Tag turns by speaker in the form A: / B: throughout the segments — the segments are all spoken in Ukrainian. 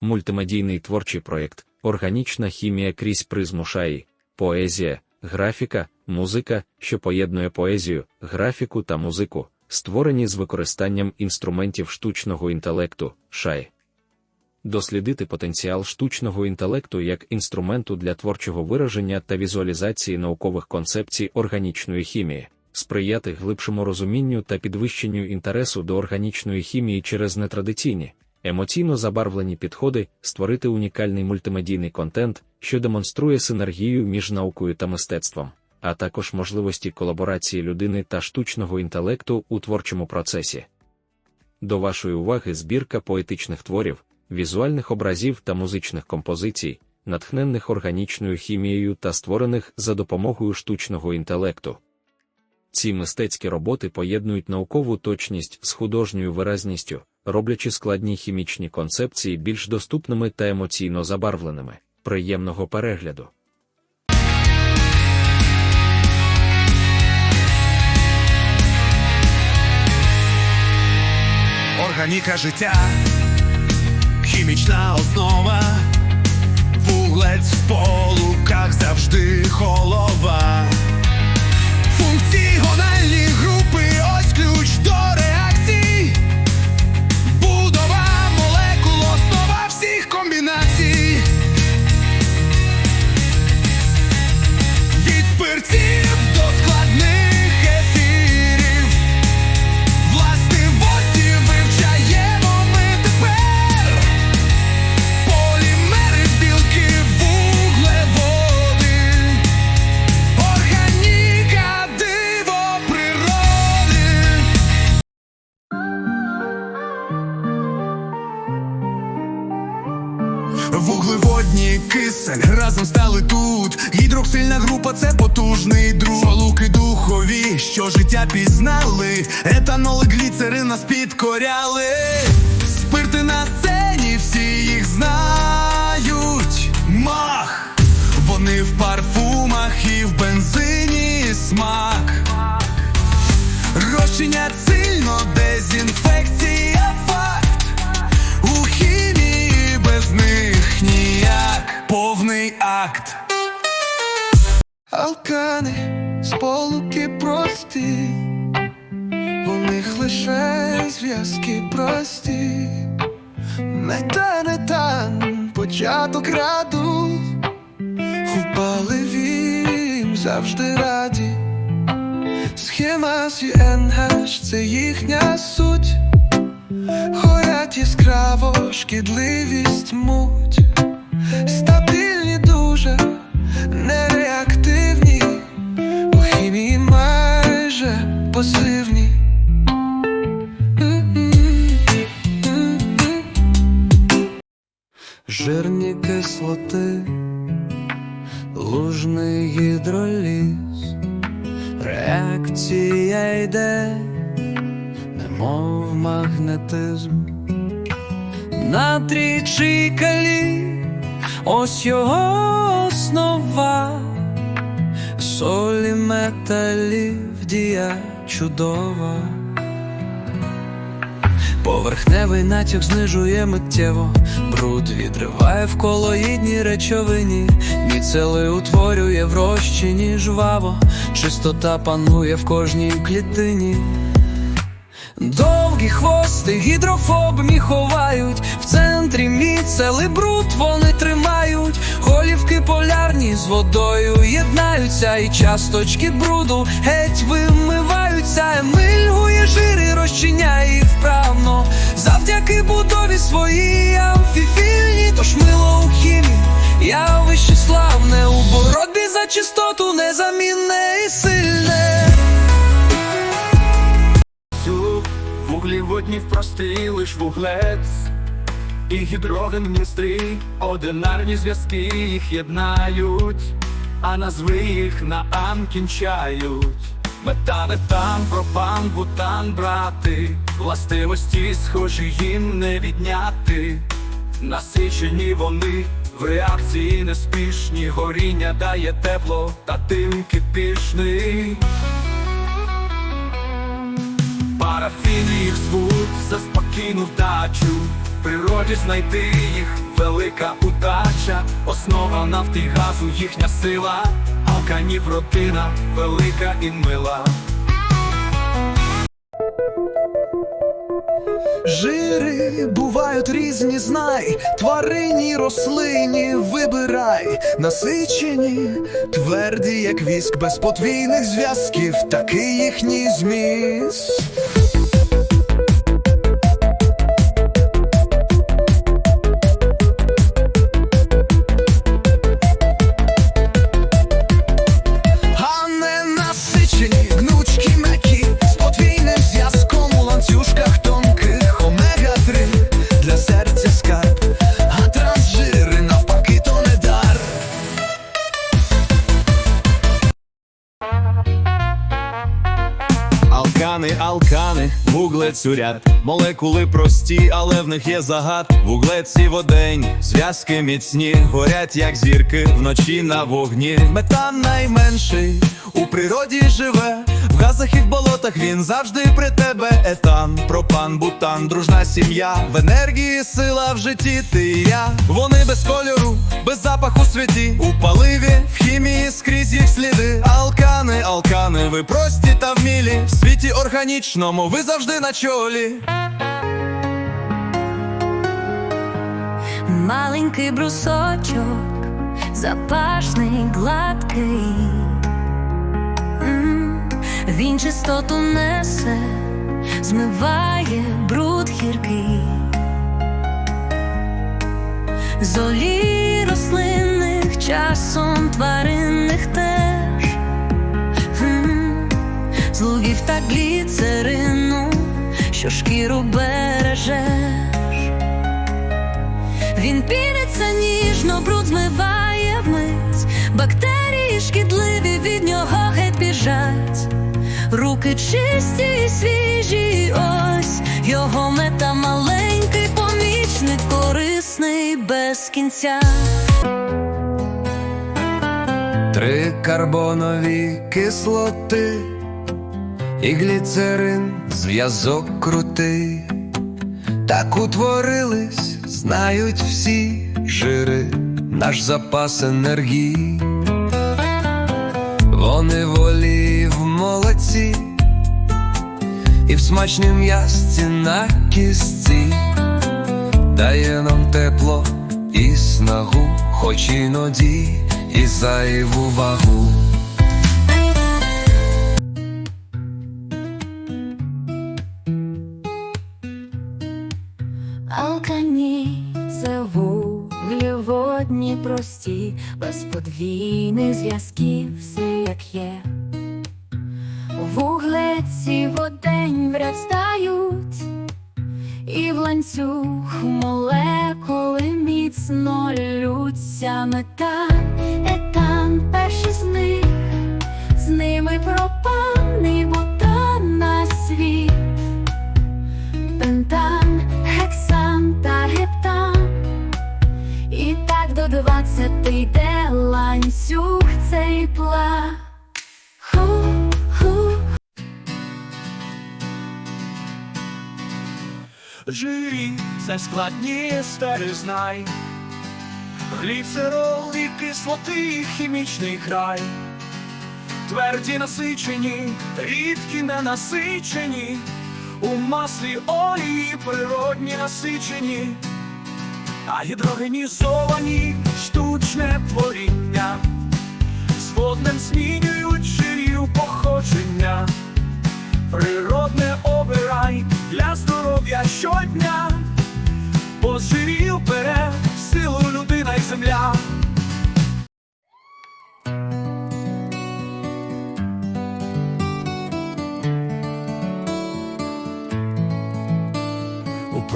A: мультимедійний творчий проєкт, органічна хімія крізь призму шаї, поезія, графіка, музика, що поєднує поезію, графіку та музику, створені з використанням інструментів штучного інтелекту, шаї. Дослідити потенціал штучного інтелекту як інструменту для творчого вираження та візуалізації наукових концепцій органічної хімії, сприяти глибшому розумінню та підвищенню інтересу до органічної хімії через нетрадиційні, емоційно забарвлені підходи, створити унікальний мультимедійний контент, що демонструє синергію між наукою та мистецтвом, а також можливості колаборації людини та штучного інтелекту у творчому процесі. До вашої уваги збірка поетичних творів, візуальних образів та музичних композицій, натхненних органічною хімією та створених за допомогою штучного інтелекту. Ці мистецькі роботи поєднують наукову точність з художньою виразністю, роблячи складні хімічні концепції більш доступними та емоційно забарвленими. Приємного перегляду.
B: Органіка життя, хімічна основа, вуглець в полуках завжди голова. Вуглеводні кисень разом стали тут. Гідроксильна група це потужний друг. Солуки духові, що життя пізнали. Етанол і гліцерин нас підкоряли. Спирти на сцені, всі їх знають. Мах, вони в парфумах і в бензині смак. Розчинять Алкани, сполуки прості, у них лише зв'язки прості. Метан, етан, початок раду, у паливі їм завжди раді. Схема CNH – це їхня суть. Горять яскраво, шкідливість муть. Стабільні реакція йде, немов магнетизм. Натрій чи калі, ось його основа, солі металів дія чудова. Поверхневий натяк знижує миттєво, бруд відриває в колоїдній речовині, міцели утворює в розчині жваво, чистота панує в кожній клітині. Довгі хвости гідрофобні ховають, в центрі міцели бруд вони тримають, голівки полярні з водою єднаються, і часточки бруду геть вимиваються, мильгує жири, розчиняє їх вправно, завдяки будові своїй амфіфільні, тож мило у хімії, явище славне у боротьбі за чистоту незамінне і сильне.
C: Вуглеводнів простий лиш вуглець і гідроген гністрий, одинарні зв'язки їх єднають, а назви їх на ан кінчають. Метан, етан, пропан, бутан, брати, властивості схожі їм не відняти. Насичені вони в реакції неспішні, горіння дає тепло, та тим кипішний. Парафін їх звуть за спокійну вдачу, природі знайти їх велика удача, основа нафти газу, їхня сила, Алканів родина, велика і мила.
B: Жири бувають різні, знай, тварині, рослині, вибирай, насичені, тверді, як віск, без подвійних зв'язків, такий їхній зміст.
D: Вуглець уряд. Молекули прості, але в них є загад. Вуглець і водень, зв'язки міцні. Горять, як зірки вночі на вогні. Метан найменший, у природі живе В газах і в болотах він завжди при тебе. Етан, пропан, бутан, дружна сім'я. В енергії сила в житті ти і я. Вони без кольору, без запаху світі У паливі, в хімії скрізь їх сліди. Алкани, алкани, ви прості та вмілі. В світі органічному ви завжди на чолі.
E: Маленький брусочок, запашний, гладкий. Він чистоту несе, змиває бруд гіркий. З олій рослинних часом тваринних теж. М, З та гліцерину, що шкіру бережеш. Він піниться ніжно, бруд змиває вмить, бактерії шкідливі від. Руки чисті і свіжі, ось його мета маленький помічник, корисний без кінця.
B: Три карбонові кислоти і гліцерин, зв'язок крутий. Так утворились, знають всі жири, наш запас енергії. Вони волі в молоці і в смачнім м'ясці на кістці дає нам тепло і снагу, хоч іноді і зайву вагу.
E: Алкані це вуглеводні прості, без подвійних зв'язків. Вуглеці водень вростають, і в ланцюг молекули міцно лються метан, етан, перший з них, з ними пропан і бутан на світ. Пентан, гексан та гептан І так до двадцяти йде ланцюг цей пла.
C: Жирі це складні стери знай, гліцерол і кислоти, хімічний край, тверді насичені, рідкі ненасичені, у маслі олії природні насичені, а гідрогенізовані штучне творіння, з водним змінюють жирів походження.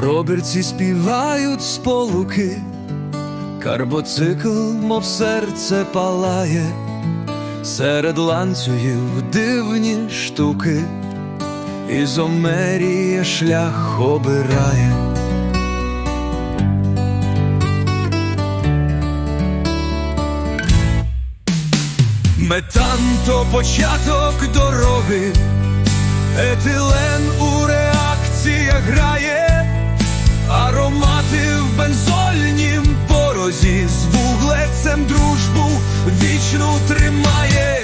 B: Пробірці співають сполуки, карбоцикл, мов серце палає, серед ланцюгів дивні штуки, ізомерія шлях обирає. Метан то початок дороги, етилен у реакціях грає, аромати в бензольнім порозі з вуглецем дружбу вічну тримає.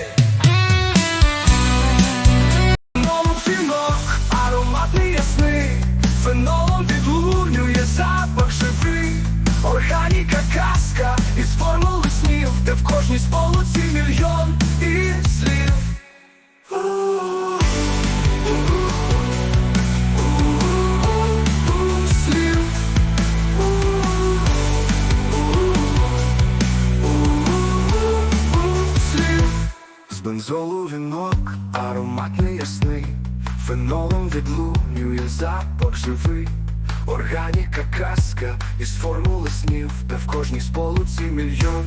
F: Органіка казка. Із формули снів, де в кожній сполуці мільйон